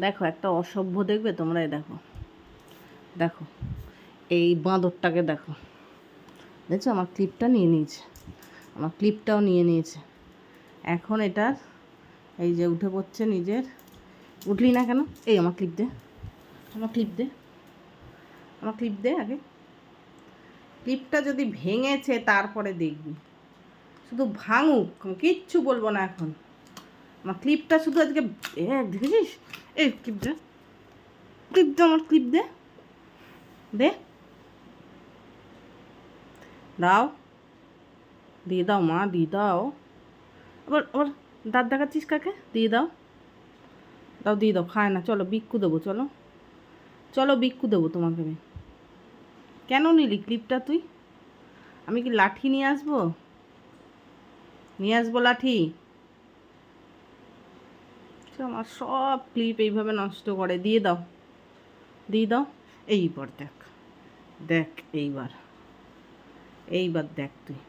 দেখো, একটা অসভ্য দেখবে তোমরা এই দেখো। দেখো, এই বাঁদরটাকে দেখো। দেখছ, আমার ক্লিপটা নিয়ে নিয়েছে। আমার ক্লিপটাও নিয়ে নিয়েছে। এখন এটার, এই যে উঠে পড়ছে নিজের, উঠলি না কেন? এই আমার ক্লিপ দে। আমার ক্লিপ দে। আমার ক্লিপ দে আগে। ক্লিপটা যদি ভেঙেছে, তারপরে দেখবি। শুধু ভাঙুক, কিচ্ছু বলব না এখন। আমার ক্লিপটা শুধু আজকে দেখেছিস? এই ক্লিপ দে ক্লিপ আমার ক্লিপ দে দে দাও দিয়ে দাও মা দিয়ে দাও আবার আবার দাঁত দেখাচ্ছিস কাকে দিয়ে দাও দাও দিয়ে দাও খায় না চলো বিক্কু দেবো চলো চলো বিক্কু দেবো তোমাকে আমি কেন নিলি ক্লিপটা তুই আমি কি লাঠি নিয়ে আসব নিয়ে আসব লাঠি আমার সব ক্লিপ এইভাবে নষ্ট করে, দিয়ে দাও দিয়ে দাও, এইবার দেখ দেখ এইবার এইবার দেখ তুই।